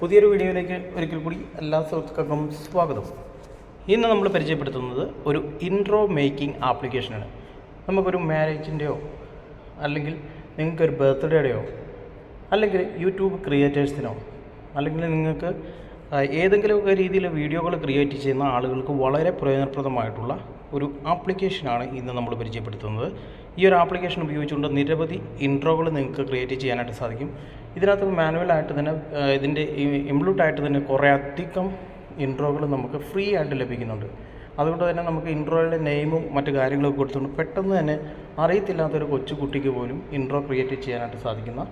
പുതിയൊരു വീഡിയോയിലേക്ക് ഒരിക്കൽ കൂടി എല്ലാ സുഹൃത്തുക്കൾക്കും സ്വാഗതം. ഇന്ന് നമ്മൾ പരിചയപ്പെടുത്തുന്നത് ഒരു ഇൻട്രോ മേക്കിംഗ് ആപ്ലിക്കേഷനാണ് നമുക്കൊരു മാരേജിന്റെയോ അല്ലെങ്കിൽ നിങ്ങൾക്കൊരു ബർത്ത്ഡേയുടെയോ അല്ലെങ്കിൽ യൂട്യൂബ് ക്രിയേറ്റേഴ്സിനോ അല്ലെങ്കിൽ നിങ്ങൾക്ക് ഏതെങ്കിലുമൊക്കെ രീതിയിൽ വീഡിയോകൾ ക്രിയേറ്റ് ചെയ്യുന്ന ആളുകൾക്ക് വളരെ പ്രയോജനപ്രദമായിട്ടുള്ള ഒരു ആപ്ലിക്കേഷനാണ് ഇന്ന് നമ്മൾ പരിചയപ്പെടുത്തുന്നത്. ഈ ഒരു ആപ്ലിക്കേഷൻ ഉപയോഗിച്ചുകൊണ്ട് നിരവധി ഇൻട്രോകൾ നിങ്ങൾക്ക് ക്രിയേറ്റ് ചെയ്യാനായിട്ട് സാധിക്കും. ഇതിനകത്ത് മാനുവലായിട്ട് തന്നെ ഇതിന്റെ ഇംപ്ലൂട്ട് ആയിട്ട് തന്നെ കുറേ അധികം ഇൻട്രോകൾ നമുക്ക് ഫ്രീ ആയിട്ട് ലഭിക്കുന്നുണ്ട്. അതുകൊണ്ട് തന്നെ നമുക്ക് ഇൻട്രോയുടെ നെയിമും മറ്റു കാര്യങ്ങളൊക്കെ കൊടുത്തുകൊണ്ട് പെട്ടെന്ന് തന്നെ അറിയത്തില്ലാത്തൊരു കൊച്ചു കുട്ടിക്ക് പോലും ഇൻട്രോ ക്രിയേറ്റ് ചെയ്യാനായിട്ട് സാധിക്കുന്ന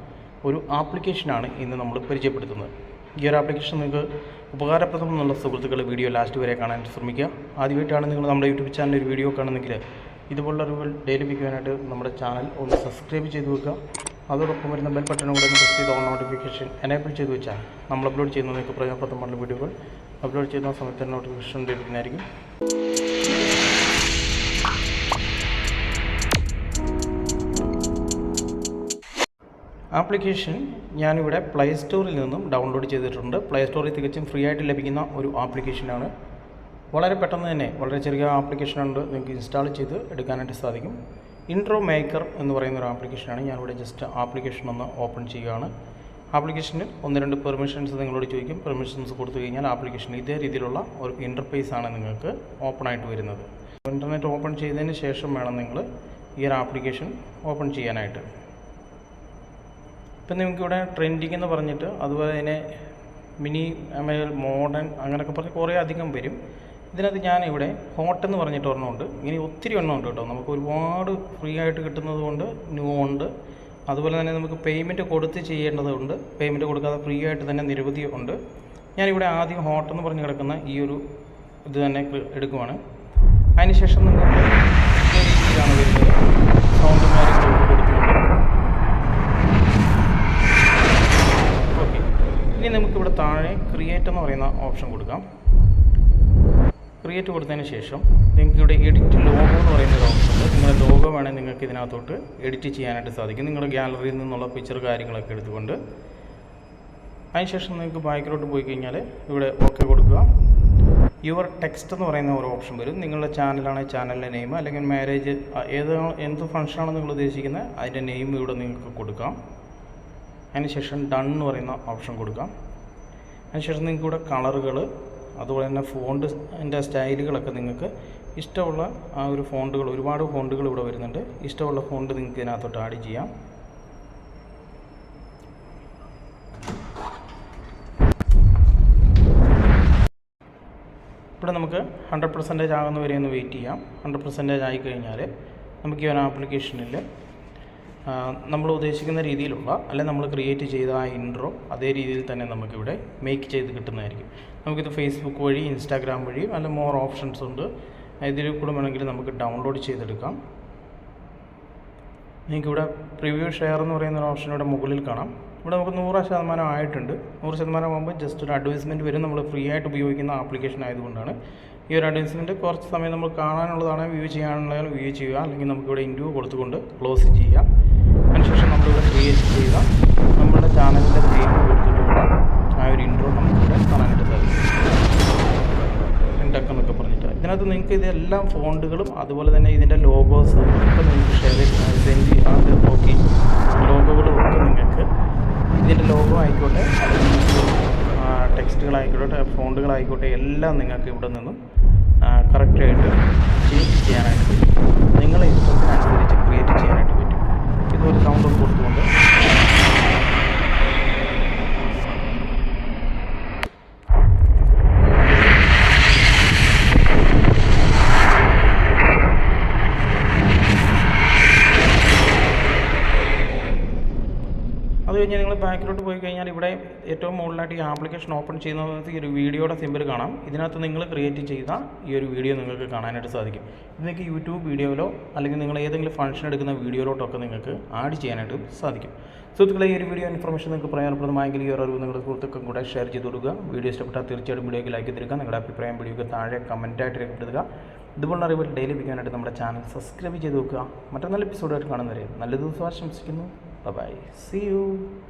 ഒരു ആപ്ലിക്കേഷനാണ് ഇന്ന് നമ്മൾ പരിചയപ്പെടുത്തുന്നത്. ഈ ഒരു ആപ്ലിക്കേഷൻ നിങ്ങൾക്ക് ഉപകാരപ്രദം എന്നുള്ള സുഹൃത്തുക്കൾ വീഡിയോ ലാസ്റ്റ് വരെ കാണാൻ ശ്രമിക്കുക. ആദ്യമായിട്ടാണ് നിങ്ങൾ നമ്മുടെ യൂട്യൂബ് ചാനലിൽ ഒരു വീഡിയോ കാണുന്നെങ്കിൽ ഇതുപോലുള്ള അറിവുകൾ ഡെയിലി ലഭിക്കുവാനായിട്ട് നമ്മുടെ ചാനൽ ഒന്ന് സബ്സ്ക്രൈബ് ചെയ്ത് വെക്കുക. അതോടൊപ്പം വരുന്ന ബെൽ ബട്ടണും കൂടെ പ്രസ് ചെയ്ത് ഓൺ നോട്ടിഫിക്കേഷൻ എനേബിൾ ചെയ്ത് വെച്ചാൽ നമ്മൾ അപ്ലോഡ് ചെയ്യുന്ന നിങ്ങൾക്ക് പ്രയോജനപ്രദമായിട്ടുള്ള വീഡിയോകൾ അപ്ലോഡ് ചെയ്യുന്ന സമയത്ത് തന്നെ നോട്ടിഫിക്കേഷൻ ലഭിക്കുന്നതായിരിക്കും ആപ്ലിക്കേഷൻ ഞാനിവിടെ പ്ലേ സ്റ്റോറിൽ നിന്നും ഡൗൺലോഡ് ചെയ്തിട്ടുണ്ട്. പ്ലേ സ്റ്റോറിൽ തികച്ചും ഫ്രീ ആയിട്ട് ലഭിക്കുന്ന ഒരു ആപ്ലിക്കേഷനാണ് വളരെ പെട്ടെന്ന് തന്നെ വളരെ ചെറിയ ആപ്ലിക്കേഷൻ ഉണ്ട് നിങ്ങൾക്ക് ഇൻസ്റ്റാൾ ചെയ്ത് എടുക്കാനായിട്ട് സാധിക്കും. ഇൻട്രോ മേക്കർ എന്ന് പറയുന്ന ഒരു ആപ്ലിക്കേഷനാണ് ഞാനിവിടെ ജസ്റ്റ് ആപ്ലിക്കേഷൻ ഒന്ന് ഓപ്പൺ ചെയ്യുകയാണ്. ആപ്ലിക്കേഷനിൽ ഒന്ന് രണ്ട് പെർമിഷൻസ് നിങ്ങളോട് ചോദിക്കും. പെർമിഷൻസ് കൊടുത്തു കഴിഞ്ഞാൽ ആപ്ലിക്കേഷൻ ഇതേ രീതിയിലുള്ള ഒരു ഇന്റർഫേസ് ആണ് നിങ്ങൾക്ക് ഓപ്പൺ ആയിട്ട് വരുന്നത്. ഇന്റർനെറ്റ് ഓപ്പൺ ചെയ്തതിന് ശേഷം വേണം നിങ്ങൾ ഈ ഒരു ആപ്ലിക്കേഷൻ ഓപ്പൺ ചെയ്യാനായിട്ട്. ഇപ്പം നിങ്ങൾക്കിവിടെ ട്രെൻഡിങ് എന്ന് പറഞ്ഞിട്ട് അതുപോലെ തന്നെ മിനി മോഡേൺ അങ്ങനെയൊക്കെ പറഞ്ഞ് കുറേ അധികം വരും. ഇതിനകത്ത് ഞാനിവിടെ ഹോട്ട് എന്ന് പറഞ്ഞിട്ട് ഒരെണ്ണമുണ്ട് ഇങ്ങനെ ഒത്തിരി എണ്ണം ഉണ്ട് കേട്ടോ. നമുക്ക് ഒരുപാട് ഫ്രീ ആയിട്ട് കിട്ടുന്നത് കൊണ്ട് ന്യൂ ഉണ്ട്. അതുപോലെ തന്നെ നമുക്ക് പേയ്മെന്റ് കൊടുത്ത് ചെയ്യേണ്ടതുണ്ട് പേയ്മെന്റ് കൊടുക്കാതെ ഫ്രീ ആയിട്ട് തന്നെ നിരവധി ഉണ്ട്. ഞാനിവിടെ ആദ്യം ഹോട്ട് എന്ന് പറഞ്ഞ് കിടക്കുന്ന ഈ ഒരു ഇത് തന്നെ എടുക്കുവാണ്. അതിനുശേഷം നിങ്ങൾക്ക് രീതിയിലാണ് വരുന്നത്. സൗണ്ട് ഓക്കെ ഇനി നമുക്കിവിടെ താഴെ ക്രിയേറ്റ് എന്ന് പറയുന്ന ഓപ്ഷൻ കൊടുക്കാം. ക്രിയേറ്റ് കൊടുത്തതിന് ശേഷം നിങ്ങൾക്ക് ഇവിടെ എഡിറ്റ് ലോഗോ എന്ന് പറയുന്ന ഒരു ഓപ്ഷൻ ഉണ്ട്. നിങ്ങളുടെ ലോഗോ വേണമെങ്കിൽ നിങ്ങൾക്ക് ഇതിനകത്തോട്ട് എഡിറ്റ് ചെയ്യാനായിട്ട് സാധിക്കും. നിങ്ങളുടെ ഗാലറിയിൽ നിന്നുള്ള പിക്ചർ കാര്യങ്ങളൊക്കെ എടുത്തുകൊണ്ട് അതിനുശേഷം നിങ്ങൾക്ക് ബാക്കിലോട്ട് പോയി കഴിഞ്ഞാൽ ഇവിടെ ഓക്കെ കൊടുക്കുക. യുവർ ടെക്സ്റ്റ് എന്ന് പറയുന്ന ഒരു ഓപ്ഷൻ വരും. നിങ്ങളുടെ ചാനലാണ് ചാനലിന്റെ നെയിം അല്ലെങ്കിൽ മാരേജ് ഏത് എന്ത് ഫംഗ്ഷനാണ് നിങ്ങൾ ഉദ്ദേശിക്കുന്നത് അതിന്റെ നെയിം ഇവിടെ നിങ്ങൾക്ക് കൊടുക്കാം. അതിനുശേഷം ഡൺ എന്ന് പറയുന്ന ഓപ്ഷൻ കൊടുക്കാം. അതിനുശേഷം നിങ്ങൾക്ക് ഇവിടെ കളറുകൾ അതുപോലെ തന്നെ ഫോണ്ട് അതിന്റെ സ്റ്റൈലുകളൊക്കെ നിങ്ങൾക്ക് ഇഷ്ടമുള്ള ആ ഒരു ഫോണ്ടുകൾ ഒരുപാട് ഫോണ്ടുകൾ ഇവിടെ വരുന്നുണ്ട്. ഇഷ്ടമുള്ള ഫോണ്ട് നിങ്ങൾക്ക് ഇതിനകത്തോട്ട് ആഡ് ചെയ്യാം. ഇവിടെ നമുക്ക് ഹൺഡ്രഡ് പെർസെന്റേജ് ആകുന്ന വരെ ഒന്ന് വെയിറ്റ് ചെയ്യാം. ഹൺഡ്രഡ് പെർസെന്റേജ് ആയിക്കഴിഞ്ഞാൽ നമുക്ക് ഈ ഒരു ആപ്ലിക്കേഷനിൽ നമ്മൾ ഉദ്ദേശിക്കുന്ന രീതിയിലുള്ള അല്ലെ നമ്മൾ ക്രിയേറ്റ് ചെയ്ത ആ ഇൻട്രോ അതേ രീതിയിൽ തന്നെ നമുക്കിവിടെ മേക്ക് ചെയ്ത് കിട്ടുന്നതായിരിക്കും. നമുക്കിത് ഫേസ്ബുക്ക് വഴി ഇൻസ്റ്റാഗ്രാം വഴി അല്ല മോർ ഓപ്ഷൻസ് ഉണ്ട്. ഇതിൽ കൂടെ വേണമെങ്കിൽ നമുക്ക് ഡൗൺലോഡ് ചെയ്തെടുക്കാം. നിങ്ങൾക്കിവിടെ പ്രിവ്യൂ ഷെയർ എന്ന് പറയുന്ന ഒരു ഓപ്ഷൻ ഇവിടെ മുകളിൽ കാണാം. ഇവിടെ നമുക്ക് നൂറ് ശതമാനം ആയിട്ടുണ്ട്. നൂറ് ശതമാനം ആകുമ്പോൾ ജസ്റ്റ് ഒരു അഡ്വർടൈസ്മെന്റ് വരും. നമ്മൾ ഫ്രീ ആയിട്ട് ഉപയോഗിക്കുന്ന ആപ്ലിക്കേഷൻ ആയതുകൊണ്ടാണ്. ഈ ഒരു അഡ്വർടൈസ്മെന്റ് കുറച്ച് സമയം നമ്മൾ കാണാനുള്ളതാണ് വ്യൂ ചെയ്യാനുള്ളതാണ് വ്യൂ ചെയ്യുക. അല്ലെങ്കിൽ നമുക്കിവിടെ ഇന്റർവ്യൂ കൊടുത്തുകൊണ്ട് ക്ലോസ് ചെയ്യാം. ഇതിനകത്ത് നിങ്ങൾക്ക് ഇതെല്ലാം ഫോണ്ടുകളും അതുപോലെ തന്നെ ഇതിന്റെ ലോഗോസും ഒക്കെ നിങ്ങൾക്ക് ഷെയർ സെൻഡ് അത് നോക്കി. ലോഗോകളും ഒക്കെ നിങ്ങൾക്ക് ഇതിന്റെ ലോഗോ ആയിക്കോട്ടെ ടെക്സ്റ്റുകളായിക്കോട്ടെ ഫോണ്ടുകളായിക്കോട്ടെ എല്ലാം നിങ്ങൾക്ക് ഇവിടെ നിന്നും കറക്റ്റായിട്ട് ചേഞ്ച് ചെയ്യാനായിട്ട് നിങ്ങളെ ഇഷ്ടത്തിനനുസരിച്ച് ക്രിയേറ്റ് ചെയ്യാനായിട്ട് പറ്റും. ഇതൊരു സൗണ്ട് കൊടുത്തുകൊണ്ട് അത് കഴിഞ്ഞ് നിങ്ങൾ ബാക്കിലോട്ട് പോയി കഴിഞ്ഞാൽ ഇവിടെ ഏറ്റവും മുകളിലായിട്ട് ഈ ആപ്ലിക്കേഷൻ ഓപ്പൺ ചെയ്യുന്നത് ഈ ഒരു വീഡിയോയുടെ സിമ്പിൾ കാണാം. ഇതിനകത്ത് നിങ്ങൾ ക്രിയേറ്റ് ചെയ്ത ഈ ഒരു വീഡിയോ നിങ്ങൾക്ക് കാണാനായിട്ട് സാധിക്കും. ഇത് നിങ്ങൾക്ക് യൂട്യൂബ് വീഡിയോയിലോ അല്ലെങ്കിൽ നിങ്ങൾ ഏതെങ്കിലും ഫംഗ്ഷൻ എടുക്കുന്ന വീഡിയോയിലോട്ടൊക്കെ നിങ്ങൾക്ക് ആഡ് ചെയ്യാനായിട്ട് സാധിക്കും. സുഹൃത്തുക്കളെ ഈ ഒരു വീഡിയോ ഇൻഫർമേഷൻ നിങ്ങൾക്ക് പ്രയോജനപ്രദമായെങ്കിൽ ഈ ഒരു അറിവ് നിങ്ങളുടെ സുഹൃത്തുക്കളും കൂടെ ഷെയർ ചെയ്ത് കൊടുക്കുക. വീഡിയോ ഇഷ്ടപ്പെട്ടാൽ തീർച്ചയായിട്ടും വീഡിയോയ്ക്ക് ലൈക്ക് തരിക. നിങ്ങളുടെ അഭിപ്രായം വീഡിയോയ്ക്ക് താഴെ കമന്റായിട്ട് രേഖപ്പെടുത്തുക. ഇതുപോലുള്ള അറിവുകൾ ഡെയിലി വിൽക്കാനായിട്ട് നമ്മുടെ ചാനൽ സബ്സ്ക്രൈബ് ചെയ്ത് വെക്കുക. മറ്റൊരു നല്ല എപ്പിസോഡായിട്ട് കാണുന്നവരെ നല്ല ദിവസം ആശംസിക്കുന്നു. Bye bye. See you.